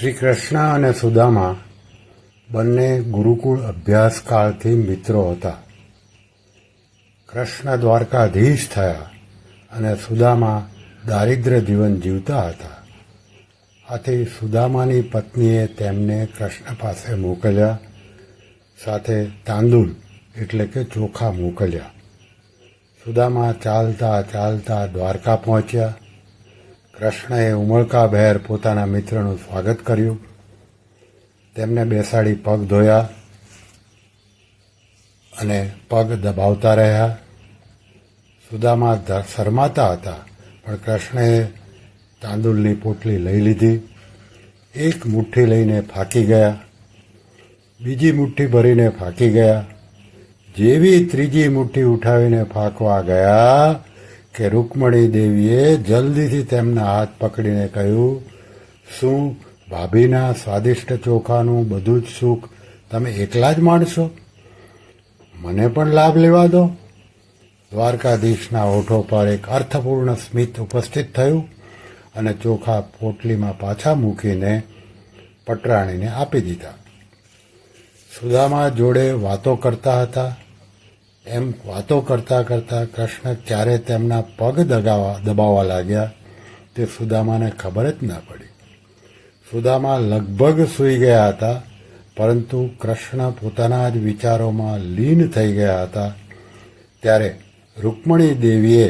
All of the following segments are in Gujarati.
શ્રી કૃષ્ણ અને સુદામા બંને ગુરુકુળ અભ્યાસકાળથી મિત્રો હતા. કૃષ્ણ દ્વારકાધીશ થયા અને સુદામા દારિદ્ર્ય જીવન જીવતા હતા. આથી સુદામાની પત્નીએ તેમને કૃષ્ણ પાસે મોકલ્યા, સાથે તાંદુલ એટલે કે ચોખા મોકલ્યા. સુદામા ચાલતા ચાલતા દ્વારકા પહોંચ્યા. કૃષ્ણએ ઉમળકાભેર પોતાના મિત્રનું સ્વાગત કર્યું. તેમને બેસાડી પગ ધોયા અને પગ દબાવતા રહ્યા. સુદામા શરમાતા હતા, પણ કૃષ્ણએ તાંદુલની પોટલી લઈ લીધી. એક મુઠ્ઠી લઈને ફાંકી ગયા. બીજી મુઠ્ઠી ભરીને ફાંકી ગયા. જેવી ત્રીજી મુઠ્ઠી ઉઠાવીને ફાંકવા ગયા કે રૂકમણી દેવીએ જલ્દીથી તેમના હાથ પકડીને કહ્યું, શું ભાભીના સ્વાદિષ્ટ ચોખાનું બધું જ સુખ તમે એકલા જ માણશો મને પણ લાભ લેવા દો. દ્વારકાધીશના ઓઠો પર એક અર્થપૂર્ણ સ્મિત ઉપસ્થિત થયું અને ચોખા પોટલીમાં પાછા મૂકીને પટરાણીને આપી દીધા. સુદામા જોડે વાતો કરતા હતા. એમ વાતો કરતા કરતા કૃષ્ણ ક્યારે તેમના પગ દગાવા દબાવવા લાગ્યા. તે સુદામાને ખબર જ ના પડી. સુદામા લગભગ સૂઈ ગયા હતા, પરંતુ કૃષ્ણ પોતાના જ વિચારોમાં લીન થઈ ગયા હતા. ત્યારે રૂકમણી દેવીએ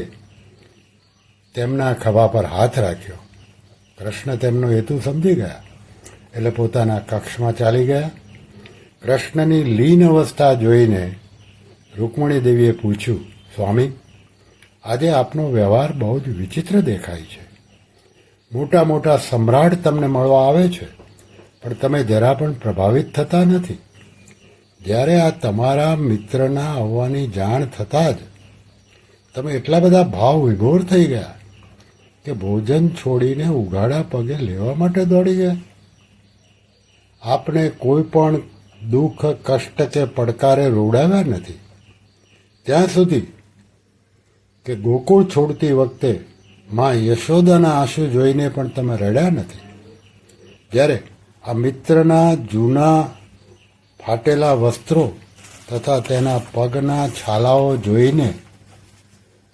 તેમના ખભા પર હાથ રાખ્યો. કૃષ્ણ તેમનો હેતુ સમજી ગયા, એટલે પોતાના કક્ષમાં ચાલી ગયા. કૃષ્ણની લીન અવસ્થા જોઈને રૂકમણી દેવીએ પૂછ્યું, સ્વામી, આજે આપનો વ્યવહાર બહુ જ વિચિત્ર દેખાય છે. મોટા મોટા સમ્રાટ તમને મળવા આવે છે, પણ તમે જરા પણ પ્રભાવિત થતા નથી. જ્યારે આ તમારા મિત્રના આવવાની જાણ થતાં જ તમે એટલા બધા ભાવ વિભોર થઈ ગયા કે ભોજન છોડીને ઉઘાડા પગે લેવા માટે દોડી ગયા. આપને કોઈ પણ દુઃખ, કષ્ટ કે પડકારે રોડાવ્યા નથી. ત્યાં સુધી કે ગોકુળ છોડતી વખતે માં યશોદાના આંસુ જોઈને પણ તમે રડ્યા નથી. જ્યારે આ મિત્રના જૂના ફાટેલા વસ્ત્રો તથા તેના પગના છાલાઓ જોઈને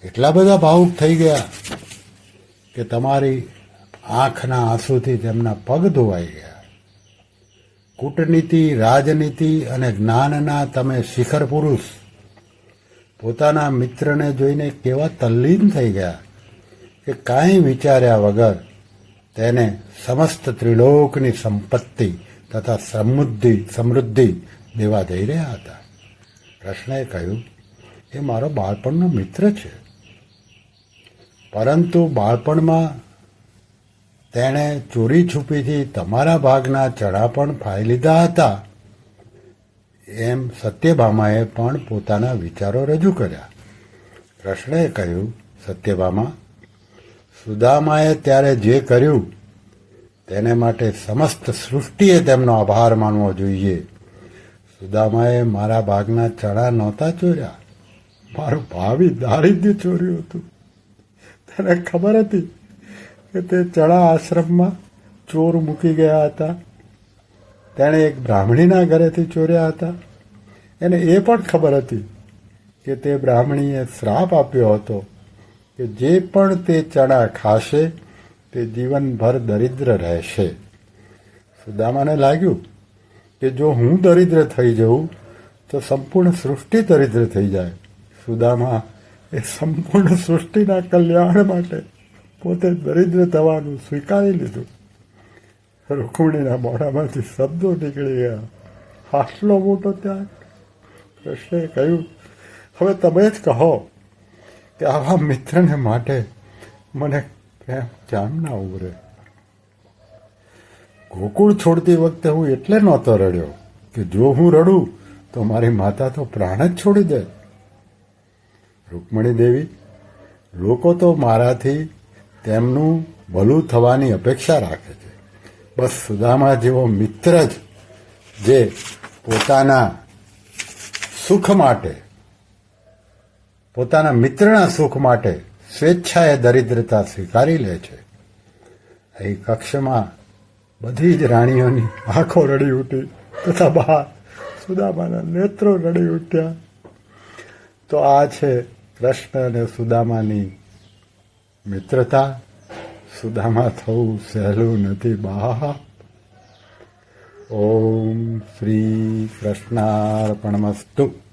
એટલા બધા ભાવુક થઈ ગયા કે તમારી આંખના આંસુથી તેમના પગ ધોવાઈ ગયા. કૂટનીતિ, રાજનીતિ અને જ્ઞાનના તમે શિખર પુરુષ પોતાના મિત્રને જોઈને કેવા તલ્લીન થઈ ગયા કે કાંઈ વિચાર્યા વગર તેને સમસ્ત ત્રિલોકની સંપત્તિ તથા સમૃદ્ધિ સમૃદ્ધિ દેવા જઈ રહ્યા હતા. કૃષ્ણએ કહ્યું, એ મારો બાળપણનો મિત્ર છે. પરંતુ બાળપણમાં તેણે ચોરી છુપીથી તમારા ભાગના ચડા પણ ફાઈ લીધા હતા. એમ સત્યભામાએ પણ પોતાના વિચારો રજૂ કર્યા. કૃષ્ણએ કહ્યું, સત્યભામા, સુદામાએ ત્યારે જે કર્યું, તેને માટે સમસ્ત સૃષ્ટિએ તેમનો આભાર માનવો જોઈએ. સુદામાએ મારા ભાગના ચણા નહોતા ચોર્યા. મારું ભાવિ દારિદ્ર્ય ચોર્યું હતું. તેને ખબર હતી કે તે ચણા આશ્રમમાં ચોર મૂકી ગયા હતા? તેણે એક બ્રાહ્મણીના ઘરેથી ચોર્યા હતા. એને એ પણ ખબર હતી કે તે બ્રાહ્મણીએ શ્રાપ આપ્યો હતો કે જે પણ તે ચણા ખાશે, તે જીવનભર દરિદ્ર રહેશે. સુદામાને લાગ્યું કે જો હું દરિદ્ર થઈ જઉં, તો સંપૂર્ણ સૃષ્ટિ દરિદ્ર થઈ જાય. સુદામા એ સંપૂર્ણ સૃષ્ટિના કલ્યાણ માટે પોતે દરિદ્ર થવાનું સ્વીકારી લીધું. રૂકમણીના મોઢામાંથી શબ્દો નીકળી ગયા આટલો મોટો ત્યાગ કૃષ્ણએ કહ્યું હવે તમે જ કહો કે આવા મિત્રને માટે મને પ્રેમ જામ ના ઉભરે ગોકુળ છોડતી વખતે હું એટલે નહોતો રડ્યો કે જો હું રડું તો મારી માતા તો પ્રાણ જ છોડી દે રૂકમણી દેવી લોકો તો મારાથી તેમનું ભલું થવાની અપેક્ષા રાખે છે બસ સુદામા જેવો મિત્ર જ જે પોતાના સુખ માટે, પોતાના મિત્રના સુખ માટે સ્વેચ્છાએ દરિદ્રતા સ્વીકારી લે છે. એ કક્ષમાં બધી જ રાણીઓની આંખો રડી ઉઠી તથા બહાર સુદામાના નેત્રો રડી ઉઠ્યા. તો આ છે કૃષ્ણ અને સુદામાની મિત્રતા. સુદામા થવું સહેલું નથી બાપ ઓમ શ્રી કૃષ્ણાર્પણમસ્તુ.